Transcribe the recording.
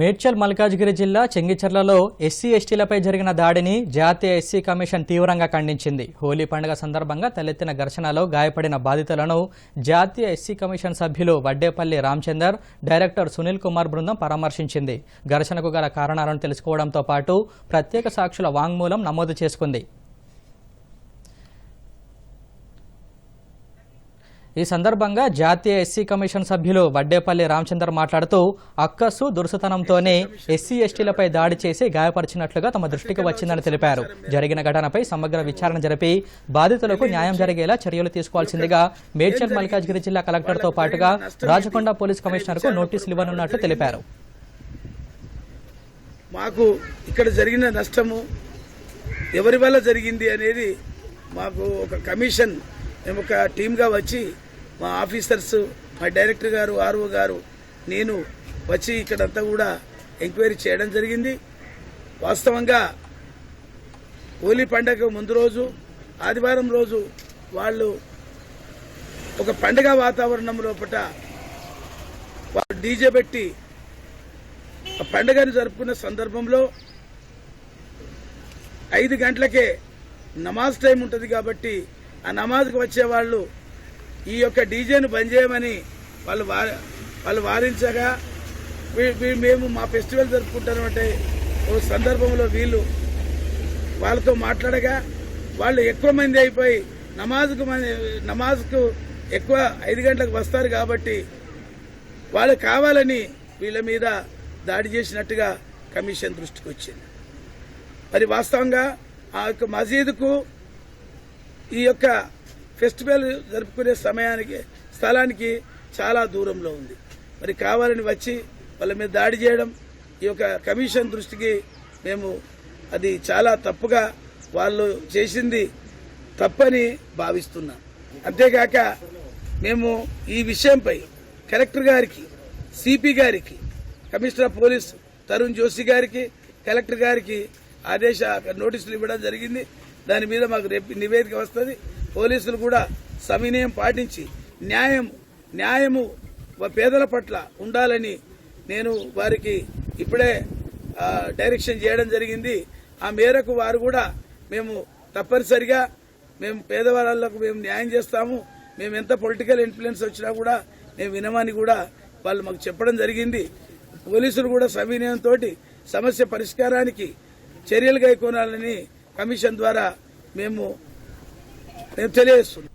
మేడ్చల్ మల్కాజ్గిరి జిల్లా చెంగిచెర్లలో ఎస్సీ ఎస్టీలపై జరిగిన దాడిని జాతీయ ఎస్సీ కమిషన్ తీవ్రంగా ఖండించింది. హోలీ పండుగ సందర్భంగా తలెత్తిన ఘర్షణలో గాయపడిన బాధితులను జాతీయ ఎస్సీ కమిషన్ సభ్యులు వడ్డేపల్లి రామచందర్ డైరెక్టర్ సునీల్ కుమార్ బృందం పరామర్శించింది. ఘర్షణకు గల కారణాలను తెలుసుకోవడంతో పాటు ప్రత్యేక సాక్షుల వాంగ్మూలం నమోదు చేసుకుంది. ఈ సందర్భంగా జాతీయ ఎస్సీ కమిషన్ సభ్యులు వడ్డేపల్లి రామచందర్ మాట్లాడుతూ అక్కసు దురుసతనంతోనే ఎస్సీ ఎస్టీలపై దాడి చేసి గాయపరిచినట్లుగా తమ దృష్టికి వచ్చిందని తెలిపారు. జరిగిన ఘటనపై సమగ్ర విచారణ జరిపి బాధితులకు న్యాయం జరిగేలా చర్యలు తీసుకోవాల్సిందిగా మేడ్చల్ మల్కాజ్గిరి జిల్లా కలెక్టర్తో పాటుగా రాజకొండ పోలీస్ కమిషనర్కు నోటీసులు ఇవ్వనున్నట్లు తెలిపారు. మాకు ఇక్కడ జరిగిన నష్టము ఎవరి వల్ల జరిగింది అనేది మాకు ఒక కమిషన్ మేము ఒక టీమ్గా వచ్చి మా ఆఫీసర్స్ మా డైరెక్టర్ గారు ఆర్ఓ గారు నేను వచ్చి ఇక్కడంతా కూడా ఎంక్వైరీ చేయడం జరిగింది. వాస్తవంగా హోలీ పండగ ముందు రోజు ఆదివారం రోజు వాళ్ళు ఒక పండగ వాతావరణం లోపల వాళ్ళు డీజే పెట్టి ఆ పండగను జరుపుకున్న సందర్భంలో ఐదు గంటలకే నమాజ్ టైం ఉంటుంది కాబట్టి ఆ నమాజ్కి వచ్చే వాళ్ళు ఈ యొక్క డీజేను బంద్ చేయమని వాళ్ళు వా- వాళ్ళు వారించగా మేము మా ఫెస్టివల్ జరుపుకుంటామంటే ఓ సందర్భంలో వీళ్ళు వాళ్ళతో మాట్లాడగా వాళ్ళు ఎక్కువ మంది అయిపోయి నమాజ్కు మంది నమాజ్కు ఎక్కువ ఐదు గంటలకు వస్తారు కాబట్టి వాళ్ళు కావాలని వీళ్ళ మీద దాడి చేసినట్టుగా కమిషన్ దృష్టికి వచ్చింది. మరి వాస్తవంగా ఆ యొక్క మసీదుకు ఈ యొక్క ఫెస్టివల్ జరుపుకునే సమయానికి స్థలానికి చాలా దూరంలో ఉంది. మరి కావాలని వచ్చి వాళ్ళ మీద దాడి చేయడం ఈ యొక్క కమిషన్ దృష్టికి మేము అది చాలా తప్పుగా వాళ్ళు చేసింది తప్పని భావిస్తున్నాం. అంతేకాక మేము ఈ విషయంపై కలెక్టర్ గారికి సిపి గారికి కమిషనర్ పోలీస్ తరుణ్ జోషి గారికి కలెక్టర్ గారికి ఆదేశ నోటీసులు ఇవ్వడం జరిగింది. దాని మీద మాకు రేపు నివేదిక వస్తుంది. పోలీసులు కూడా సవినయం పాటించి న్యాయం న్యాయము పేదల పట్ల ఉండాలని నేను వారికి ఇప్పుడే డైరెక్షన్ చేయడం జరిగింది. ఆ మేరకు వారు కూడా మేము తప్పనిసరిగా మేము పేదవాళ్ళకు మేము న్యాయం చేస్తాము. మేము ఎంత పొలిటికల్ ఇన్ఫ్లుయెన్స్ వచ్చినా కూడా మేము వినమని కూడా వాళ్ళు మాకు చెప్పడం జరిగింది. పోలీసులు కూడా సవినయంతో సమస్య పరిష్కారానికి చర్యలు కైకొనాలని కమిషన్ ద్వారా మేము మేము తెలియజేస్తున్నాం